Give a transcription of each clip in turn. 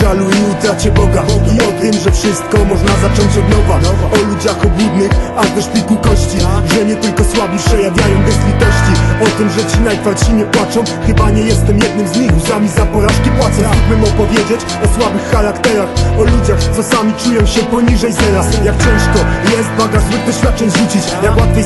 żalu i utracie Boga. I o tym, że wszystko można zacząć od nowa. O ludziach obłudnych, aż do szpiku kości. Że nie tylko słabi przejawiają bezlitości O tym, że ci najtwardsi nie płaczą. Chyba nie jestem jednym z nich, łzami za porażki płacę. Mógłbym opowiedzieć o słabych charakterach. O ludziach, co sami czują się poniżej zera. Jak ciężko jest bagaż złych doświadczeń rzucić Jak łatwiej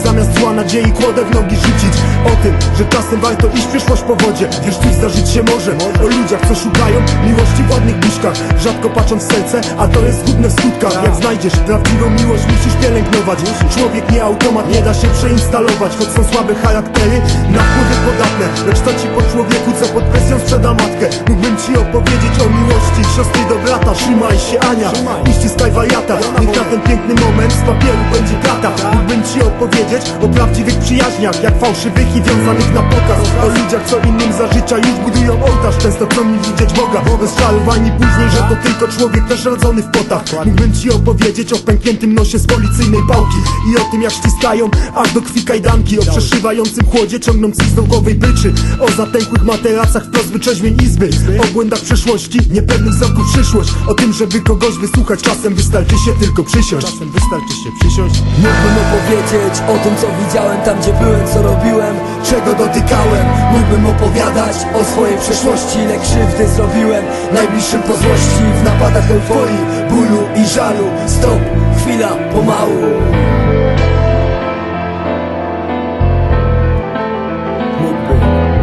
nadziei kłodę w nogi rzucić. O tym, że czasem warto iść przyszłość po wodzie. Wiesz, tu zdarzyć się może. O ludziach, co szukają miłości w ładnych buźkach. Rzadko patrzą w serce, a to jest zgubne w skutkach. Jak znajdziesz prawdziwą miłość, musisz pielęgnować. Człowiek nie automat, nie da się przeinstalować. Choć są słabe charaktery, na wpływy podatne. Lecz to ci po człowieku, co pod presją sprzeda matkę. Mógłbym ci opowiedzieć o miłości Siostry do brata, trzymaj się Ania I ściskaj wariata, niech na ten piękny moment Z papieru będzie krata Mógłbym ci opowiedzieć o prawdziwych przyjaźniach Jak fałszywych i wiązanych na pokaz. O ludziach, co innym za życia już budują ołtarz. Często chcą mi widzieć Boga Rozczarowani później, że to tylko człowiek też rodzony w potach. Mógłbym ci opowiedzieć o pękniętym nosie z policyjnej pałki I o tym jak ściskają aż do krwi kajdanki. O przeszywającym chłodzie ciągnących z dołkowej byczy O zatęchłych materacach wprost wyczeźmień izby. O błędach przeszłości, niepewnych wzroków przyszłość. O tym, żeby kogoś wysłuchać Czasem wystarczy się tylko przysiąść. Czasem wystarczy się przysiąść. Mógłbym opowiedzieć o tym co widziałem Tam gdzie byłem, co robiłem, czego dotykałem. Mógłbym opowiadać o swojej przeszłości Ile krzywdy zrobiłem. Najbliższym po złości W napadach euforii, bólu i żalu. Stop, chwila, pomału.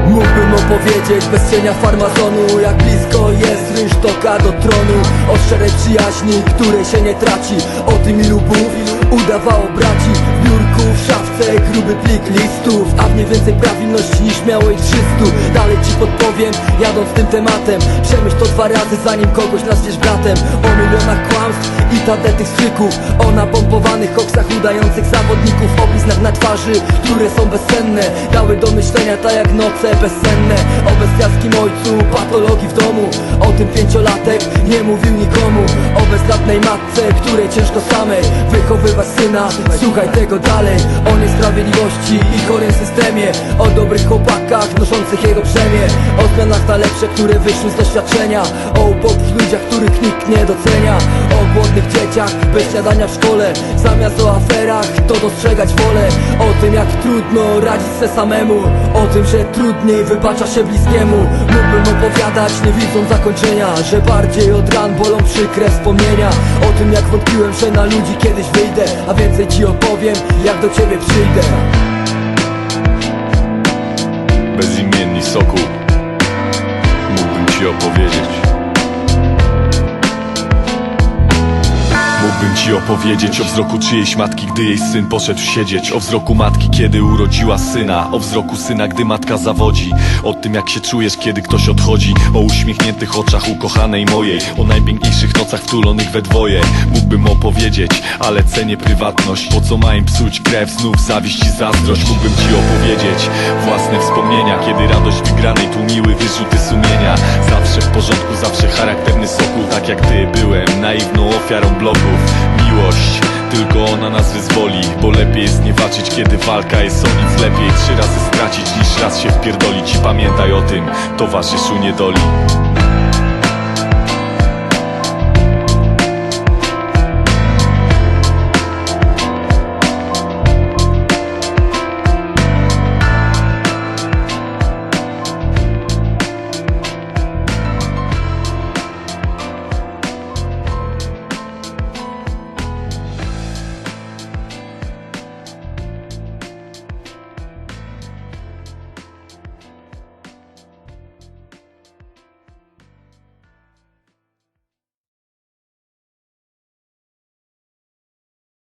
Mógłbym, opowiedzieć bez cienia farmazonu Jak blisko jest rynsztoka do tronu. O szczerej przyjaźni, której się nie traci. O tym ilu Bóg udawało braci biurku, w szafce, gruby plik listów A w nie więcej prawilności niż miało ich 300 Dalej ci podpowiem, jadąc tym tematem Przemyśl to dwa razy zanim kogoś nazwiesz bratem. O milionach kłamstw i tadetych stryków O napompowanych koksach udających zawodników O bliznach na twarzy, które są bezsenne Dały do myślenia tak jak noce bezsenne O bestiackim ojcu, patologii w domu. O tym pięciolatek nie mówił nikomu. O bezradnej matce, której ciężko samej Wychowywać syna, słuchaj tego dalej O niesprawiedliwości i chorym systemie. O dobrych chłopakach noszących jego brzemię O zmianach na lepsze, które wyszły z doświadczenia. O ubogich ludziach, których nikt nie docenia. O głodnych dzieciach, bez śniadania w szkole. Zamiast o aferach, to dostrzegać wolę. O tym jak trudno radzić se samemu. O tym, że trudniej wybacza się bliskiemu. Mógłbym opowiadać, nie widząc zakończenia Że bardziej od ran bolą przykre wspomnienia. O tym jak wątpiłem, że na ludzi kiedyś wyjdę A więcej ci opowiem, jak do ciebie przyjdę. Bezimienni soku Mógłbym ci opowiedzieć Mógłbym ci opowiedzieć o wzroku czyjejś matki, gdy jej syn poszedł siedzieć. O wzroku matki, kiedy urodziła syna. O wzroku syna, gdy matka zawodzi. O tym, jak się czujesz, kiedy ktoś odchodzi. O uśmiechniętych oczach ukochanej mojej. O najpiękniejszych nocach wtulonych we dwoje. Mógłbym opowiedzieć, ale cenię prywatność. Po co ma im psuć krew, znów zawiść i zazdrość? Mógłbym ci opowiedzieć własne wspomnienia Kiedy radość wygranej tłumiły wyrzuty sumienia. Zawsze w porządku, zawsze charakterny sokół Tak jak ty naiwną ofiarą bloków. Miłość, tylko ona nas wyzwoli Bo lepiej jest nie walczyć, kiedy walka jest o nic lepiej. Trzy razy stracić niż raz się wpierdolić. I pamiętaj o tym, towarzyszu niedoli